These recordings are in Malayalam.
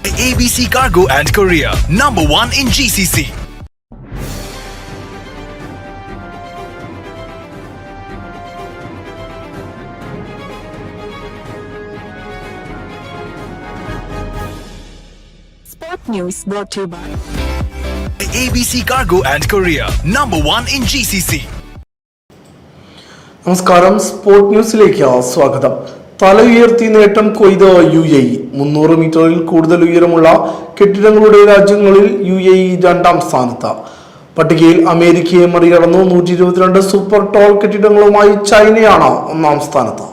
ABC Cargo and Korea, number one in GCC. Sport News brought to you by ABC Cargo and Korea, number one in GCC. നമസ്കാരം സ്പോർട് ന്യൂസിലേക്ക് സ്വാഗതം തല ഉയർത്തി നേട്ടം കൊയ്ത യു എ ഇ മുന്നൂറ് മീറ്ററിൽ കൂടുതൽ ഉയരമുള്ള കെട്ടിടങ്ങളുടെ രാജ്യങ്ങളിൽ യു എ ഇ രണ്ടാം സ്ഥാനത്ത്. പട്ടികയിൽ അമേരിക്കയെ മറികടന്നു നൂറ്റി ഇരുപത്തിരണ്ട് സൂപ്പർ ടോൾ കെട്ടിടങ്ങളുമായി ചൈനയാണ് ഒന്നാം സ്ഥാനത്ത്.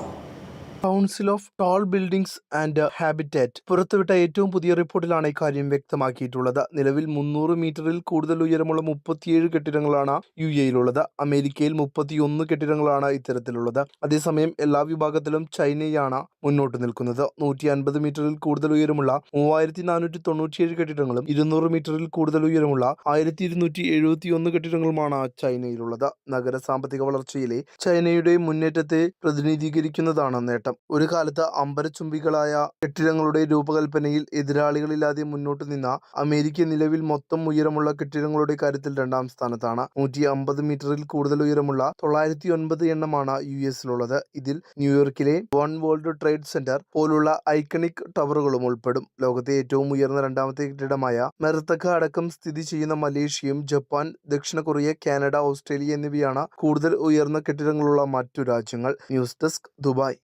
Council of tall buildings and habitat പുറത്തുവിട്ട ഏറ്റവും പുതിയ റിപ്പോർട്ടിലാണ് ഇക്കാര്യം വ്യക്തമാക്കിയിട്ടുള്ളത്. നിലവിൽ മുന്നൂറ് മീറ്ററിൽ കൂടുതൽ ഉയരമുള്ള മുപ്പത്തിയേഴ് കെട്ടിടങ്ങളാണ് യു എയിലുള്ളത് അമേരിക്കയിൽ മുപ്പത്തിയൊന്ന് കെട്ടിടങ്ങളാണ് ഇത്തരത്തിലുള്ളത്. അതേസമയം എല്ലാ വിഭാഗത്തിലും ചൈനയാണ് മുന്നോട്ട് നിൽക്കുന്നത്. നൂറ്റി അൻപത് മീറ്ററിൽ കൂടുതൽ ഉയരമുള്ള മൂവായിരത്തി നാനൂറ്റി തൊണ്ണൂറ്റിയേഴ് കെട്ടിടങ്ങളും ഇരുന്നൂറ് മീറ്ററിൽ കൂടുതൽ ഉയരമുള്ള ആയിരത്തി ഇരുന്നൂറ്റി എഴുപത്തി ഒന്ന് കെട്ടിടങ്ങളുമാണ് ചൈനയിലുള്ളത്. നഗര സാമ്പത്തിക വളർച്ചയിലെ ചൈനയുടെ മുന്നേറ്റത്തെ പ്രതിനിധീകരിക്കുന്നതാണ് നേട്ടം. ഒരു കാലത്ത് അമ്പരച്ചുംബികളായ കെട്ടിടങ്ങളുടെ രൂപകൽപ്പനയിൽ എതിരാളികളില്ലാതെ മുന്നോട്ട് നിന്ന അമേരിക്ക നിലവിൽ മൊത്തം ഉയരമുള്ള കെട്ടിടങ്ങളുടെ കാര്യത്തിൽ രണ്ടാം സ്ഥാനത്താണ്. നൂറ്റി അമ്പത് മീറ്ററിൽ കൂടുതൽ ഉയരമുള്ള തൊള്ളായിരത്തി ഒൻപത് എണ്ണമാണ് യു എസിലുള്ളത്. ഇതിൽ ന്യൂയോർക്കിലെ വൺ വേൾഡ് ട്രേഡ് സെന്റർ പോലുള്ള ഐക്കണിക് ടവറുകളും ഉൾപ്പെടും. ലോകത്തെ ഏറ്റവും ഉയർന്ന രണ്ടാമത്തെ കെട്ടിടമായ മെർത്തക്ക അടക്കം സ്ഥിതി ചെയ്യുന്ന മലേഷ്യയും ജപ്പാൻ ദക്ഷിണ കൊറിയ കാനഡ ഓസ്ട്രേലിയ എന്നിവയാണ് കൂടുതൽ ഉയർന്ന കെട്ടിടങ്ങളുള്ള മറ്റു രാജ്യങ്ങൾ. News desk Dubai.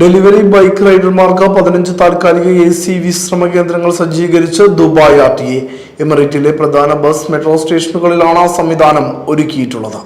Delivery bike റൈഡർമാർക്ക് പതിനഞ്ച് താൽക്കാലിക എ സി വിശ്രമ കേന്ദ്രങ്ങൾ സജ്ജീകരിച്ച് ദുബായ് ആർ ടി എമിറേറ്റിലെ പ്രധാന ബസ് മെട്രോ സ്റ്റേഷനുകളിലാണ് സംവിധാനം ഒരുക്കിയിട്ടുള്ളത്.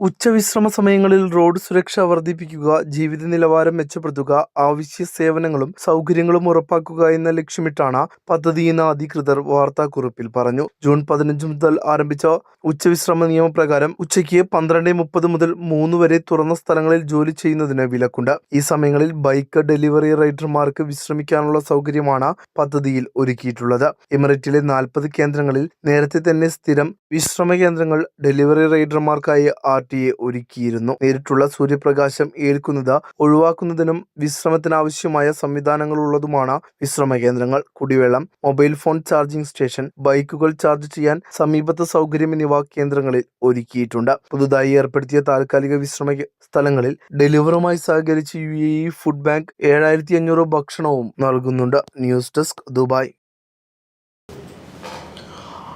ഉച്ചവിശ്രമ സമയങ്ങളിൽ റോഡ് സുരക്ഷ വർദ്ധിപ്പിക്കുക ജീവിത നിലവാരം മെച്ചപ്പെടുത്തുക ആവശ്യ സേവനങ്ങളും സൗകര്യങ്ങളും ഉറപ്പാക്കുക എന്ന ലക്ഷ്യമിട്ടാണ് പദ്ധതിയെന്ന് അധികൃതർ വാർത്താക്കുറിപ്പിൽ പറഞ്ഞു. ജൂൺ പതിനഞ്ച് മുതൽ ആരംഭിച്ച ഉച്ചവിശ്രമ നിയമപ്രകാരം ഉച്ചയ്ക്ക് പന്ത്രണ്ട് മുപ്പത് മുതൽ മൂന്ന് വരെ തുറന്ന സ്ഥലങ്ങളിൽ ജോലി ചെയ്യുന്നതിന് വിലക്കുണ്ട്. ഈ സമയങ്ങളിൽ ബൈക്ക് ഡെലിവറി റൈഡർമാർക്ക് വിശ്രമിക്കാനുള്ള സൗകര്യമാണ് പദ്ധതിയിൽ ഒരുക്കിയിട്ടുള്ളത്. എമിറേറ്റിലെ നാൽപ്പത് കേന്ദ്രങ്ങളിൽ നേരത്തെ തന്നെ സ്ഥിരം വിശ്രമ കേന്ദ്രങ്ങൾ ഡെലിവറി റൈഡർമാർക്കായി ആർ എ ഒരുക്കിയിരുന്നു. നേരിട്ടുള്ള സൂര്യപ്രകാശം ഏൽക്കുന്നത് ഒഴിവാക്കുന്നതിനും വിശ്രമത്തിനാവശ്യമായ സംവിധാനങ്ങൾ ഉള്ളതുമാണ് വിശ്രമ കേന്ദ്രങ്ങൾ കുടിവെള്ളം മൊബൈൽ ഫോൺ ചാർജിംഗ് സ്റ്റേഷൻ ബൈക്കുകൾ ചാർജ് ചെയ്യാൻ സമീപത്തെ സൗകര്യം എന്നിവ കേന്ദ്രങ്ങളിൽ ഒരുക്കിയിട്ടുണ്ട്. പുതുതായി ഏർപ്പെടുത്തിയ താൽക്കാലിക വിശ്രമ സ്ഥലങ്ങളിൽ ഡെലിവറുമായി സഹകരിച്ച് യു ഫുഡ് ബാങ്ക് ഏഴായിരത്തി അഞ്ഞൂറ് ഭക്ഷണവും നൽകുന്നുണ്ട്. News desk Dubai.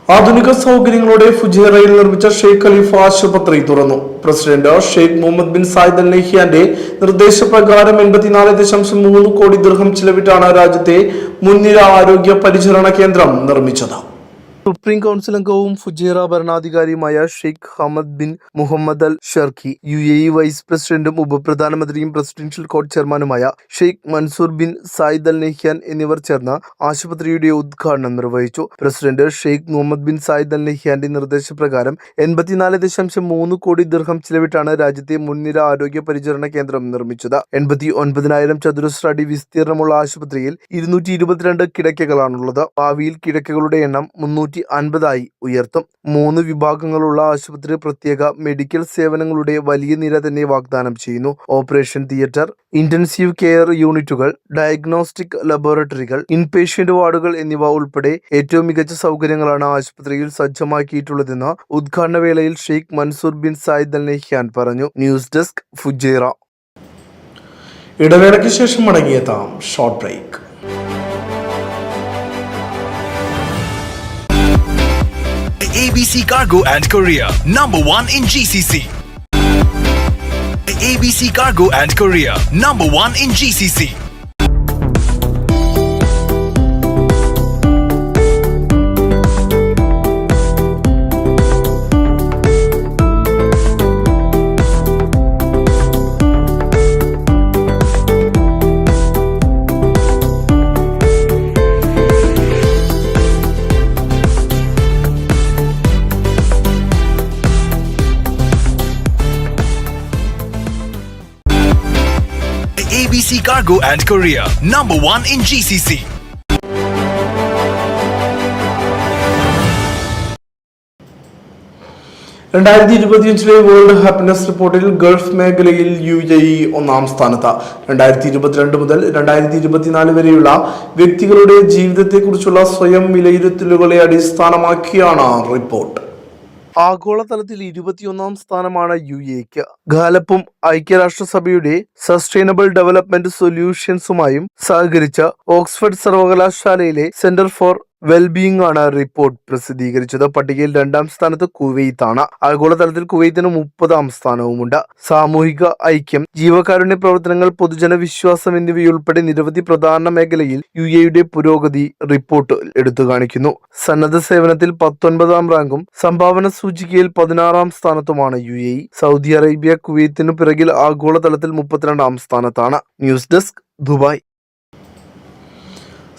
ആധുനിക സൗകര്യങ്ങളോടെ ഫുജേറയിൽ നിർമ്മിച്ച ഷെയ്ഖ് ഖലീഫ ആശുപത്രി തുറന്നു. President Sheikh Mohammed bin Zayed Al നിർദ്ദേശപ്രകാരം എൺപത്തിനാല് ദശാംശം മൂന്ന് കോടി ദൃഹം ചിലവിട്ടാണ് രാജ്യത്തെ മുൻനിര ആരോഗ്യ പരിചരണ കേന്ദ്രം നിർമ്മിച്ചത്. സുപ്രീം കൗൺസിൽ അംഗവും Fujairah ഭരണാധികാരിയുമായ Sheikh Hamad bin Mohammed Al Sharqi U A E vice പ്രസിഡന്റും ഉപപ്രധാനമന്ത്രിയും പ്രസിഡൻഷ്യൽ കോർട്ട് ചെയർമാനുമായ Sheikh Mansour bin Zayed Al Nahyan എന്നിവർ ചേർന്ന ആശുപത്രിയുടെ ഉദ്ഘാടനം നിർവഹിച്ചു. President Sheikh Mohammed bin Zayed Al നെഹ്യാന്റെ നിർദ്ദേശപ്രകാരം എൺപത്തിനാല് ദശാംശം മൂന്ന് കോടി ദീർഘം ചിലവിട്ടാണ് രാജ്യത്തെ മുൻനിര ആരോഗ്യ പരിചരണ കേന്ദ്രം നിർമ്മിച്ചത്. എൺപത്തി ഒൻപതിനായിരം ചതുരശ്ര അടി വിസ്തീർണമുള്ള ആശുപത്രിയിൽ ഇരുന്നൂറ്റി ഇരുപത്തിരണ്ട് കിടക്കകളാണുള്ളത്. ഭാവിയിൽ കിടക്കകളുടെ എണ്ണം മുന്നൂറ്റി അൻപതായി ഉയർത്തും. മൂന്ന് വിഭാഗങ്ങളുള്ള ആശുപത്രി പ്രത്യേക മെഡിക്കൽ സേവനങ്ങളുടെ വലിയ നിര തന്നെ വാഗ്ദാനം ചെയ്യുന്നു. ഓപ്പറേഷൻ തിയേറ്റർ ഇന്റൻസീവ് കെയർ യൂണിറ്റുകൾ ഡയഗ്നോസ്റ്റിക് ലബോറട്ടറികൾ ഇൻപേഷ്യന്റ് വാർഡുകൾ എന്നിവ ഉൾപ്പെടെ ഏറ്റവും മികച്ച സൗകര്യങ്ങളാണ് ആശുപത്രിയിൽ സജ്ജമാക്കിയിട്ടുള്ളതെന്ന് ഉദ്ഘാടന വേളയിൽ Sheikh Mansour bin Zayed Al Nahyan പറഞ്ഞു. News desk Fujairah. ഇടവേളയ്ക്ക് ശേഷം മടങ്ങിയെത്താം. Short break. ABC Cargo and Korea, number one in GCC. ABC Cargo and Korea, number one in GCC. ABC Cargo and Korea, number one in GCC. രണ്ടായിരത്തി ഇരുപത്തിയഞ്ചിലെ വേൾഡ് ഹാപ്പിനെസ് റിപ്പോർട്ടിൽ ഗൾഫ് മേഖലയിൽ യു എ ഇ ഒന്നാം സ്ഥാനത്ത് രണ്ടായിരത്തി ഇരുപത്തിരണ്ട് മുതൽ രണ്ടായിരത്തി ഇരുപത്തിനാല് വരെയുള്ള വ്യക്തികളുടെ ജീവിതത്തെക്കുറിച്ചുള്ള സ്വയം വിലയിരുത്തലുകളെ അടിസ്ഥാനമാക്കിയാണ് റിപ്പോർട്ട് ആഗോളതലത്തിൽ ഇരുപത്തിയൊന്നാം സ്ഥാനമാണ് യു എക്ക് ഗാലപ്പും ഐക്യരാഷ്ട്രസഭയുടെ സസ്റ്റൈനബിൾ ഡെവലപ്മെന്റ് സൊല്യൂഷൻസുമായും സഹകരിച്ച ഓക്സ്ഫോർഡ് സർവകലാശാലയിലെ സെന്റർ ഫോർ വെൽബീയിങ് ആണ് റിപ്പോർട്ട് പ്രസിദ്ധീകരിച്ചത്. പട്ടികയിൽ രണ്ടാം സ്ഥാനത്ത് കുവൈത്താണ് ആഗോളതലത്തിൽ കുവൈത്തിന് മുപ്പതാം സ്ഥാനവുമുണ്ട്. സാമൂഹിക ഐക്യം ജീവകാരുണ്യ പ്രവർത്തനങ്ങൾ പൊതുജന വിശ്വാസം എന്നിവയുൾപ്പെടെ നിരവധി പ്രധാന മേഖലയിൽ യു എയുടെ പുരോഗതി റിപ്പോർട്ട് എടുത്തു കാണിക്കുന്നു. സന്നദ്ധ സേവനത്തിൽ പത്തൊൻപതാം റാങ്കും സംഭാവന സൂചികയിൽ പതിനാറാം സ്ഥാനത്തുമാണ് യു എ സൗദി അറേബ്യ കുവൈത്തിനു പിറകിൽ ആഗോളതലത്തിൽ മുപ്പത്തിരണ്ടാം സ്ഥാനത്താണ്. News desk Dubai.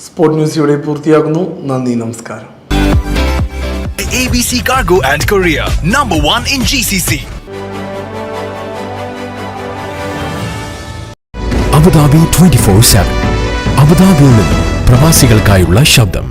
Sport news ഇവിടെ പൂർത്തിയാകുന്നു. നന്ദി നമസ്കാരം. ABC Cargo and Korea, number one in GCC. Abu Dhabi twenty four seven അബുദാബിയിൽ നിന്നും പ്രവാസികൾക്കായുള്ള ശബ്ദം.